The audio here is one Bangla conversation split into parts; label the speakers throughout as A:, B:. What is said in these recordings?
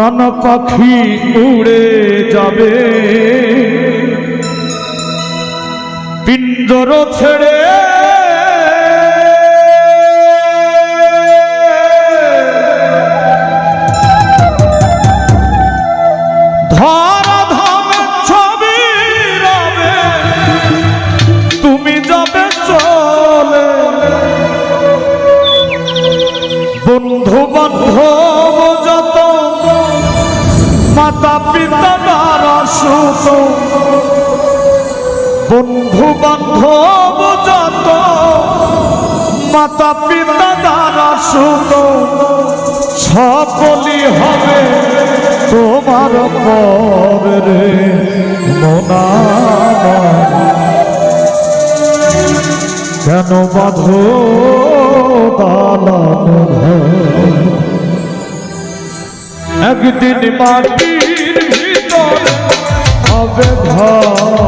A: প্রাণ পাখি উড়ে যাবে। পিঞ্জর ছেড়ে বন্ধু বান্ধব মাতা পিতা দ্বারা সুত বন্ধু বান্ধব যত মাতা পিতা দ্বারা সুত সকলই হবে তোমার পরে মোনা। কেন বাঁধো দালান ঘর? একদিন মাটির ভিতর হবে ঘর।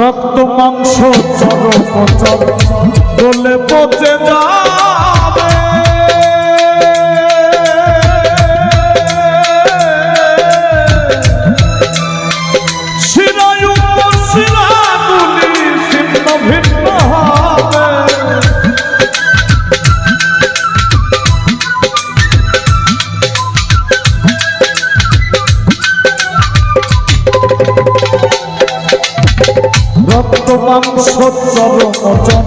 A: রক্ত মাংস চরম চর গলে পচে যাবে রক্ত মাংস চরম চর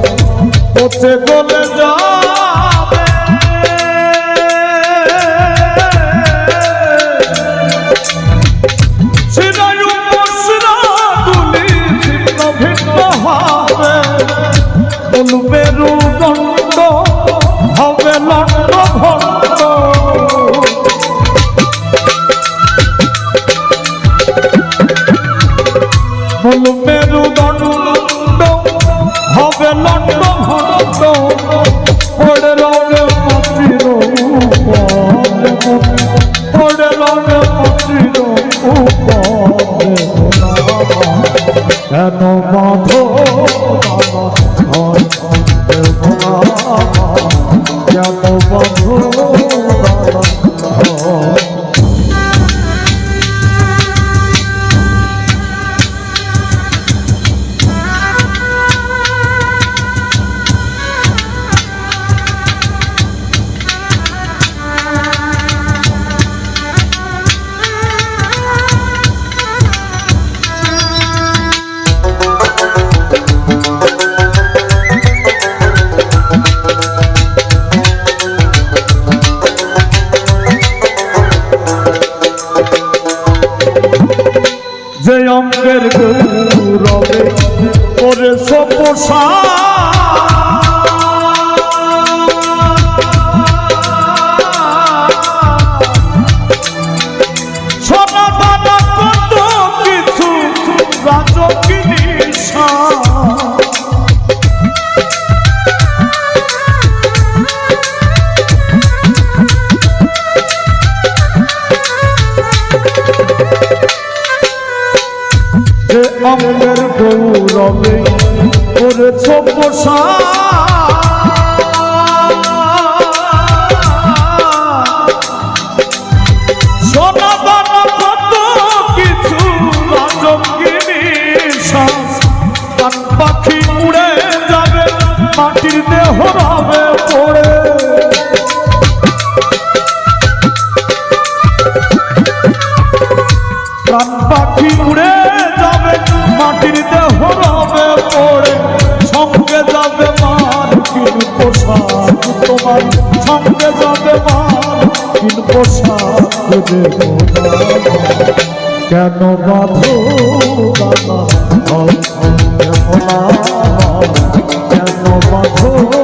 A: পচে গলে যাবে বাঁধো যে অঙ্গের গৌরবে করে সপোষা গৌরবে করেছ পোষা তোমার সঙ্গে যাবে মান কিন পোশাক দেব কেন বাঁধো বাবা কেন বাঁধো?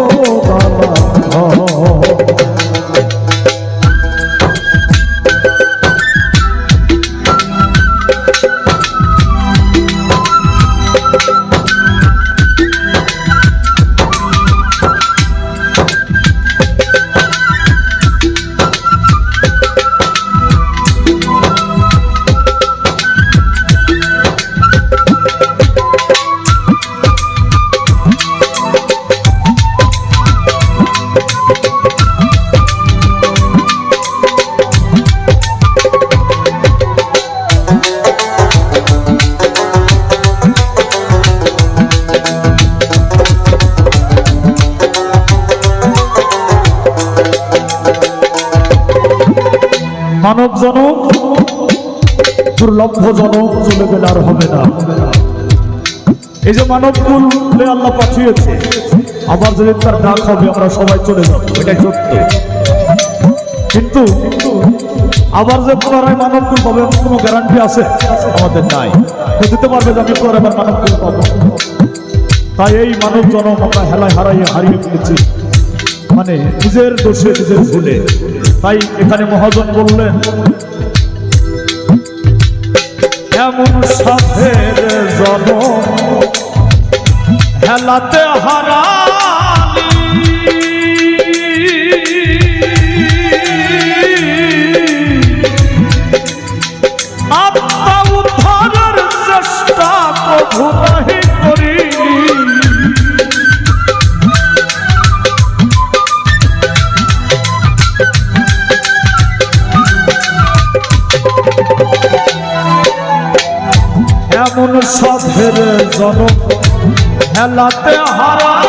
A: মানব জনম দুর্লভ জনম চলে গেলে আর হবে না। এই যে মানব কুলে আল্লাহ পাঠিয়েছে, আবার যদি তার ডাক হবে, আমরা সবাই চলে যাব। এটাই সত্য। কিন্তু আবার যে পুনরায় মানব কুল পাবে কোনো গ্যারান্টি আছে? আমাদের নাই। দিতে পারবে যে আমি পুনরায় মানব কুল পাবো। তাই এই মানব জনম আমরা হেলায় হারাইয়ে হারিয়ে ফেলেছি। মানে নিজের দোষে নিজের ভুলে। তাই এখানে মহাজন বললেন এমন সাথের জনম হেলাতে হারালি আত্মা উদ্ধারের চেষ্টা প্রভু এমন সাধের জনক হেলাতে হারা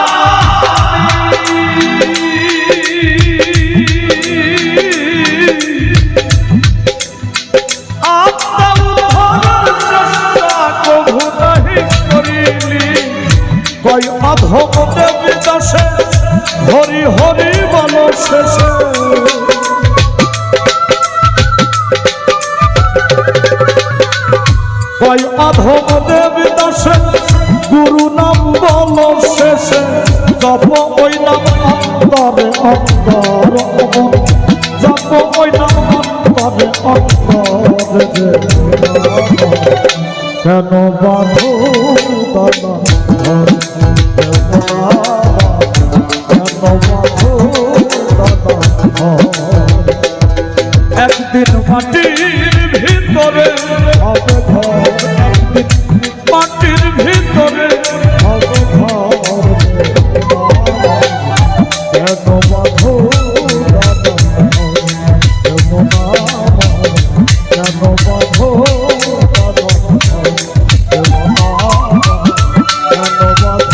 A: ওই অধম দেবী দাসে গুরু নাম বল শেষে। জপ ওই নাম অন্তরে জপ ওই নাম অন্তর কেন বাধ দাদা? কেন